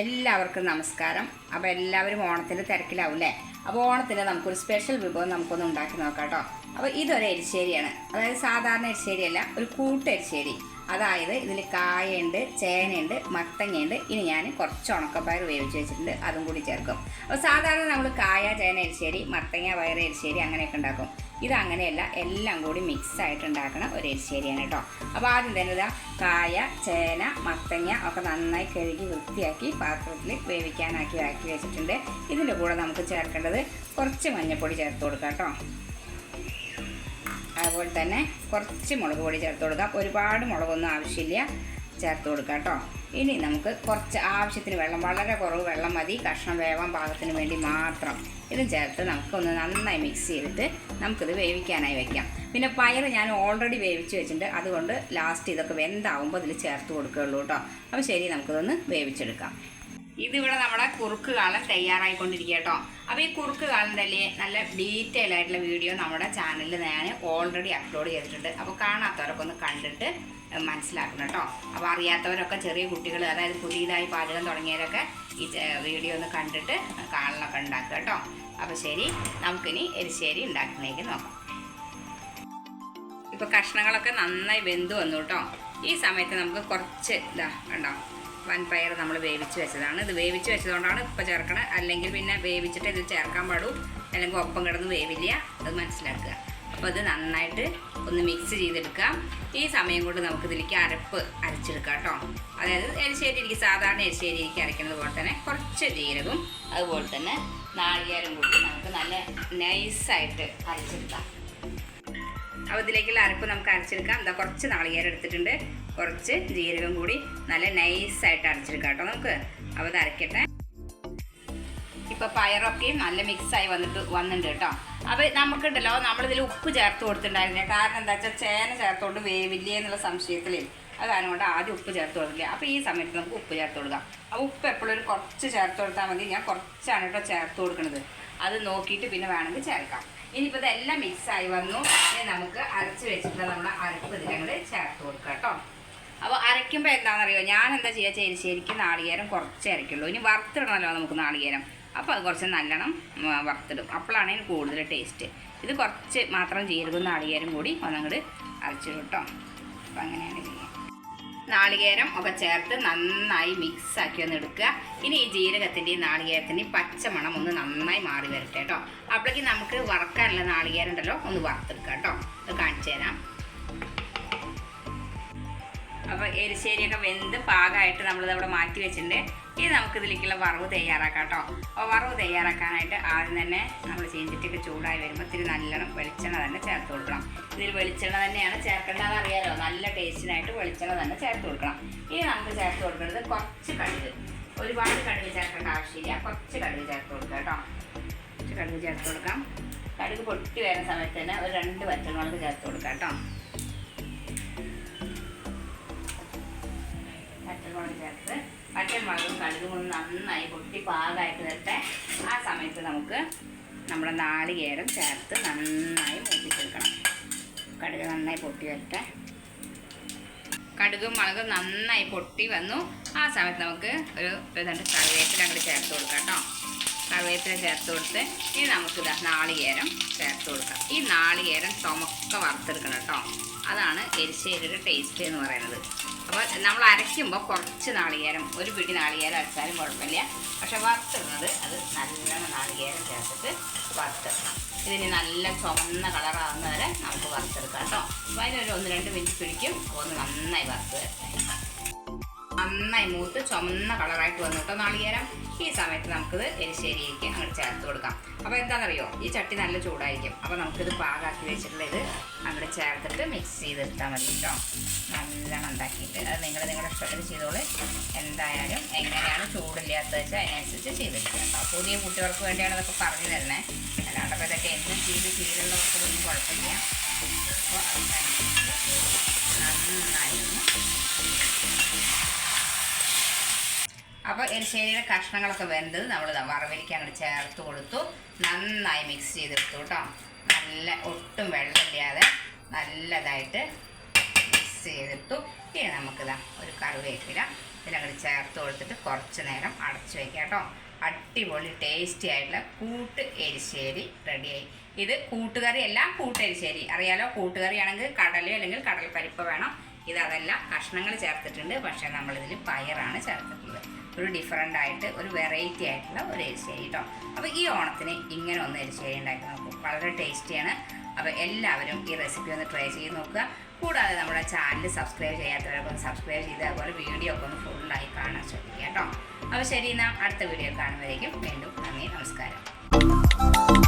എല്ലാവർക്കും നമസ്കാരം. അപ്പോൾ എല്ലാവരും ഓണത്തിന്റെ തിരക്കിലാവും അല്ലേ അപ്പോൾ ഓണത്തിന് നമുക്കൊരു സ്പെഷ്യൽ വിഭവം നമുക്കൊന്ന് ഉണ്ടാക്കി നോക്കാം കേട്ടോ. അപ്പോൾ ഇതൊരു എരിശ്ശേരിയാണ്. അതായത് സാധാരണ എരിശ്ശേരിയല്ല ഒരു കൂട്ട് എരിശ്ശേരി. അതായത് ഇതിൽ കായുണ്ട് ചേനയുണ്ട് മത്തങ്ങയുണ്ട്. ഇനി ഞാൻ കുറച്ച് ഉണക്കപ്പയർ വേവിച്ച് വെച്ചിട്ടുണ്ട്. അതും കൂടി ചേർക്കും. അപ്പോൾ സാധാരണ നമ്മൾ കായ ചേന എരിശ്ശേരി മത്തങ്ങ പയർ എരിശ്ശേരി അങ്ങനെയൊക്കെ ഉണ്ടാക്കും. ഇതങ്ങനെയല്ല എല്ലാം കൂടി മിക്സ് ആയിട്ട് ഉണ്ടാക്കണ ഒരു എരിശ്ശേരിയാണ് കേട്ടോ. അപ്പോൾ ആദ്യം തന്നെ ഇതാ കായ ചേന മത്തങ്ങ ഒക്കെ നന്നായി കഴുകി വൃത്തിയാക്കി പാത്രത്തിൽ വേവിക്കാനാക്കി ആക്കി വെച്ചിട്ടുണ്ട്. ഇതിന്റെ കൂടെ നമുക്ക് ചേർക്കേണ്ടത് കുറച്ച് മഞ്ഞൾപ്പൊടി ചേർത്ത് കൊടുക്കാം കേട്ടോ. അതുപോലെ തന്നെ കുറച്ച് മുളക് പൊടി ചേർത്ത് കൊടുക്കാം. ഒരുപാട് മുളകൊന്നും ആവശ്യമില്ല. ചേർത്ത് കൊടുക്കാം കേട്ടോ. ഇനി നമുക്ക് കുറച്ച് ആവശ്യത്തിന് വെള്ളം വളരെ കുറവ് വെള്ളം മതി. കഷ്ണം വേവാൻ പാകത്തിന് വേണ്ടി മാത്രം ഇത് ചേർത്ത് നമുക്കൊന്ന് നന്നായി മിക്സ് ചെയ്തിട്ട് നമുക്കിത് വേവിക്കാനായി വെക്കാം. പിന്നെ പയർ ഞാൻ ഓൾറെഡി വേവിച്ച് വെച്ചിട്ടുണ്ട്. അതുകൊണ്ട് ലാസ്റ്റ് ഇതൊക്കെ വെന്താവുമ്പോൾ ഇതിൽ ചേർത്ത് കൊടുക്കുകയുള്ളൂ കേട്ടോ. അപ്പോൾ ശരി നമുക്കിതൊന്ന് വേവിച്ചെടുക്കാം. ഇതിവിടെ നമ്മുടെ കുറുക്ക് കാലം തയ്യാറായിക്കൊണ്ടിരിക്കുക കേട്ടോ അപ്പോൾ ഈ കുറുക്ക് കാലന്റെ നല്ല ഡീറ്റെയിൽ ആയിട്ടുള്ള വീഡിയോ നമ്മുടെ ചാനലിൽ ഞാൻ ഓൾറെഡി അപ്ലോഡ് ചെയ്തിട്ടുണ്ട്. അപ്പോൾ കാണാത്തവരൊക്കെ ഒന്ന് കണ്ടിട്ട് മനസ്സിലാക്കണം കേട്ടോ. അപ്പോൾ അറിയാത്തവരൊക്കെ ചെറിയ കുട്ടികൾ അതായത് പുതിയതായി പാചകം തുടങ്ങിയവരൊക്കെ ഈ വീഡിയോ ഒന്ന് കണ്ടിട്ട് കാണലൊക്കെ ഉണ്ടാക്കുക കേട്ടോ. അപ്പോൾ ശരി നമുക്കിനി എരിശ്ശേരി ഉണ്ടാക്കുന്നതിലേക്ക് നോക്കാം. ഇപ്പോൾ കഷ്ണങ്ങളൊക്കെ നന്നായി വെന്ത് വന്നു കേട്ടോ. ഈ സമയത്ത് നമുക്ക് കുറച്ച് ഇതാ കണ്ടോ വൻപയർ നമ്മൾ വേവിച്ച് വെച്ചതാണ്. ഇത് വേവിച്ച് വെച്ചതുകൊണ്ടാണ് ഇപ്പോൾ ചേർക്കണത് അല്ലെങ്കിൽ പിന്നെ വേവിച്ചിട്ട് ഇത് ചേർക്കാൻ പാടൂ. അല്ലെങ്കിൽ ഒപ്പം കിടന്ന് വേവില്ല. അത് മനസ്സിലാക്കുക. അപ്പോൾ ഇത് നന്നായിട്ട് ഒന്ന് മിക്സ് ചെയ്തെടുക്കാം. ഈ സമയം കൊണ്ട് നമുക്ക് ഇതിലേക്ക് അരപ്പ് അരച്ചെടുക്കാം കേട്ടോ. അതായത് എരിശ്ശേരി ഇരിക്കും സാധാരണ എരിശ്ശേരി ഇരിക്കും അരയ്ക്കുന്നത് പോലെ തന്നെ കുറച്ച് ജീരകം അതുപോലെ തന്നെ നാളികേരം കൂടി നമുക്ക് നല്ല നൈസായിട്ട് അരച്ചെടുക്കാം. അപ്പോൾ ഇതിലേക്കുള്ള അരപ്പ് നമുക്ക് അരച്ചെടുക്കാം. എന്താ കുറച്ച് നാളികേരം എടുത്തിട്ടുണ്ട്. കുറച്ച് ജീരകം കൂടി നല്ല നൈസായിട്ട് അരച്ചെടുക്കാം കേട്ടോ നമുക്ക്. അപ്പോൾ ഇത് അരക്കട്ടെ. ഇപ്പോൾ പയറൊക്കെയും നല്ല മിക്സായി വന്നിട്ട് വന്നിട്ടുണ്ട് കേട്ടോ. അപ്പോൾ നമുക്കുണ്ടല്ലോ നമ്മളിതിൽ ഉപ്പ് ചേർത്ത് കൊടുത്തിട്ടുണ്ടായിരുന്നില്ല? കാരണം എന്താ വെച്ചാൽ ചേന ചേർത്തോണ്ട് വേവില്ലേ എന്നുള്ള സംശയത്തിലേ. അത് കാരണം ആദ്യം ഉപ്പ് ചേർത്ത് കൊടുക്കില്ല അപ്പോൾ ഈ സമയത്ത് നമുക്ക് ഉപ്പ് ചേർത്ത് കൊടുക്കാം. അപ്പോൾ ഉപ്പ് എപ്പോഴും ഒരു കുറച്ച് ചേർത്ത് കൊടുത്താൽ മതി. ഞാൻ കുറച്ചാണ് കേട്ടോ ചേർത്ത് കൊടുക്കുന്നത് അത് നോക്കിയിട്ട് പിന്നെ വേണമെങ്കിൽ ചേർക്കാം. ഇനിയിപ്പോൾ ഇതെല്ലാം മിക്സായി വന്നു. ഇനി നമുക്ക് അരച്ച് വെച്ചിട്ട് നമ്മുടെ അരപ്പ് ഇതിലങ്ങൾ ചേർത്ത് കൊടുക്കാം കേട്ടോ. അപ്പോൾ അരയ്ക്കുമ്പോൾ എന്താണെന്നറിയോ? ഞാൻ എന്താ ചെയ്യുക ചേരിശ്ശേരിക്ക് ശരിക്കും നാളികേരം കുറച്ച് അരയ്ക്കുള്ളൂ. ഇനി വറുത്തിടണമല്ലോ നമുക്ക് നാളികേരം. അപ്പോൾ അത് കുറച്ച് നല്ലോണം വറുത്തിടും. അപ്പോഴാണ് ഇതിന് കൂടുതൽ ടേസ്റ്റ്. ഇത് കുറച്ച് മാത്രം ജീരകവും നാളികേരം കൂടി ഒന്നങ്ങോട്ട് അരച്ചിടും കേട്ടോ. അപ്പോൾ അങ്ങനെയാണ് ചെയ്യുക നാളികേരം ഒക്കെ ചേർത്ത് നന്നായി മിക്സ് ആക്കി ഒന്ന് എടുക്കുക. ഇനി ഈ ജീരകത്തിന്റെയും നാളികേരത്തിന്റെയും പച്ചമണം ഒന്ന് നന്നായി മാറി വരട്ടെ കേട്ടോ. അപ്പോഴേക്കും നമുക്ക് വറക്കാനുള്ള നാളികേരം ഉണ്ടല്ലോ ഒന്ന് വറുത്തെടുക്കാം കേട്ടോ. അത് കാണിച്ചു തരാം അപ്പോൾ എരിശ്ശേരിയൊക്കെ വെന്ത് പാകമായിട്ട് നമ്മളിത് അവിടെ മാറ്റി വെച്ചിട്ടുണ്ട്. ഇനി നമുക്കിതിലേക്കുള്ള വറവ് തയ്യാറാക്കാം കേട്ടോ അപ്പോൾ വറവ് തയ്യാറാക്കാനായിട്ട് ആദ്യം തന്നെ നമ്മൾ ചേഞ്ചിട്ടൊക്കെ ചൂടായി വരുമ്പോൾ ഇത്തിരി നല്ലോണം വെളിച്ചെണ്ണ തന്നെ ചേർത്ത് കൊടുക്കണം. ഇതിൽ വെളിച്ചെണ്ണ തന്നെയാണ് ചേർക്കേണ്ടതെന്ന് അറിയാലോ നല്ല ടേസ്റ്റിനായിട്ട് വെളിച്ചെണ്ണ തന്നെ ചേർത്ത് കൊടുക്കണം. ഇനി നമുക്ക് ചേർത്ത് കൊടുക്കുന്നത് കുറച്ച് കടുക്. ഒരുപാട് കടുക് ചേർക്കേണ്ട ആവശ്യമില്ല. കുറച്ച് കടുക് ചേർത്ത് കൊടുക്കുക കേട്ടോ. കുറച്ച് കടുക് ചേർത്ത് കൊടുക്കാം. കടുക് പൊട്ടി വരുന്ന സമയത്ത് തന്നെ ഒരു രണ്ട് വറ്റങ്ങൾക്ക് ചേർത്ത് കൊടുക്കാം കേട്ടോ. പച്ചമുളകും കടുകും കൊണ്ട് നന്നായി പൊട്ടി പാകമായിട്ട് വരട്ടെ. ആ സമയത്ത് നമുക്ക് നമ്മുടെ നാളികേരം ചേർത്ത് നന്നായി മൂപ്പിച്ചെടുക്കണം. കടുക് നന്നായി പൊട്ടി വരട്ടെ. കടുകും മുളകും നന്നായി പൊട്ടി വന്നു. ആ സമയത്ത് നമുക്ക് ഒരു രണ്ട് കറിവേപ്പില അങ്ങോട്ട് ചേർത്ത് കൊടുക്കാം കേട്ടോ. കറിവേപ്പില ചേർത്ത് കൊടുത്ത് ഇനി നമുക്കിത് നാളികേരം ചേർത്ത് കൊടുക്കാം. ഈ നാളികേരം ചുമക്ക വറുത്തെടുക്കണം കേട്ടോ. അതാണ് എരിശ്ശേരിയുടെ ടേസ്റ്റ് എന്ന് പറയുന്നത്. അപ്പോൾ നമ്മൾ അരയ്ക്കുമ്പോൾ കുറച്ച് നാളികേരം ഒരു പിടി നാളികേരം അരച്ചാലും കുഴപ്പമില്ല. പക്ഷെ വറുത്തിടുന്നത് അത് നല്ലോണം നാളികേരം ചേർത്തിട്ട് വറുത്തെടുക്കണം. ഇതിന് നല്ല ചുവന്ന കളറാകുന്ന വരെ നമുക്ക് വറുത്തെടുക്കാം കേട്ടോ. അപ്പോൾ അതിനൊരു ഒന്ന് രണ്ട് മിനിറ്റ് പിടിക്കും ഒന്ന് നന്നായി വറുത്ത് നന്നായി മൂത്ത് ചുമന്ന കളറായിട്ട് വന്നു കേട്ടോ നാളികേരം. ഈ സമയത്ത് നമുക്കിത് എരിശ്ശേരിയിലേക്ക് അങ്ങോട്ട് ചേർത്ത് കൊടുക്കാം. അപ്പോൾ എന്താണെന്നറിയോ? ഈ ചട്ടി നല്ല ചൂടായിരിക്കും. അപ്പോൾ നമുക്കിത് പാകാക്കി വെച്ചിട്ടുള്ള ഇത് അങ്ങോട്ട് ചേർത്തിട്ട് മിക്സ് ചെയ്തെടുത്താൽ മതി കേട്ടോ നല്ലോണം ഉണ്ടാക്കിയിട്ട്. അത് നിങ്ങൾ നിങ്ങളുടെ ഇഷ്ടത്തിന് ചെയ്തോളൂ. എന്തായാലും എങ്ങനെയാണ് ചൂടില്ലാത്തത് വെച്ചാൽ അതിനനുസരിച്ച് ചെയ്തെടുക്കുക പുതിയ കുട്ടികൾക്ക് വേണ്ടിയാണ് ഇതൊക്കെ പറഞ്ഞു തരണേ അല്ലാണ്ടപ്പോൾ ഇതൊക്കെ എന്ത് ചെയ്ത് ചെയ്തുള്ളവർക്കൊന്നും കുഴപ്പമില്ല. അപ്പോൾ നന്നായി അപ്പോൾ എരിശ്ശേരിയുടെ കഷ്ണങ്ങളൊക്കെ വെന്തത് നമ്മൾ വറവരിക്കാനായിട്ട് ചേർത്ത് കൊടുത്തു. നന്നായി മിക്സ് ചെയ്തെടുത്തു കേട്ടോ. നല്ല ഒട്ടും വെള്ളമില്ലാതെ നല്ലതായിട്ട് മിക്സ് ചെയ്തെടുത്തു. ഇനി നമുക്കിതാ ഒരു കറിവേപ്പില ഇതിനങ്ങോട്ട് ചേർത്ത് കൊടുത്തിട്ട് കുറച്ച് നേരം അടച്ചു വയ്ക്കാം കേട്ടോ. അടിപൊളി ടേസ്റ്റി ആയിട്ടുള്ള കൂട്ട് എരിശ്ശേരി റെഡിയായി ഇത് കൂട്ടുകറി അല്ല കൂട്ടരിശ്ശേരി അറിയാലോ കൂട്ടുകറി ആണെങ്കിൽ കടലോ അല്ലെങ്കിൽ കടൽ പരിപ്പ് വേണം. ഇത് അതെല്ലാം കഷ്ണങ്ങൾ ചേർത്തിട്ടുണ്ട്. പക്ഷേ നമ്മളിതിൽ പയറാണ് ചേർത്തിട്ടുള്ളത്. ഒരു ഡിഫറെന്റ് ആയിട്ട് ഒരു വെറൈറ്റി ആയിട്ടുള്ള ഒരു എരിശ്ശേരി കേട്ടോ അപ്പോൾ ഈ ഓണത്തിന് ഇങ്ങനെ ഒന്ന് എരിശ്ശേരി ഉണ്ടാക്കി നോക്കും. വളരെ ടേസ്റ്റിയാണ് അപ്പോൾ എല്ലാവരും ഈ റെസിപ്പി ഒന്ന് ട്രൈ ചെയ്ത് നോക്കുക. കൂടാതെ നമ്മുടെ ചാനൽ സബ്സ്ക്രൈബ് ചെയ്യാത്തവരൊക്കെ ഒന്ന് സബ്സ്ക്രൈബ് ചെയ്ത് അതുപോലെ വീഡിയോ ഒക്കെ ഒന്ന് ഫുള്ളായി കാണാൻ ശ്രദ്ധിക്കുക കേട്ടോ അപ്പോൾ ശരി എന്നാൽ അടുത്ത വീഡിയോ കാണുമ്പോഴേക്കും വീണ്ടും നന്ദി നമസ്കാരം.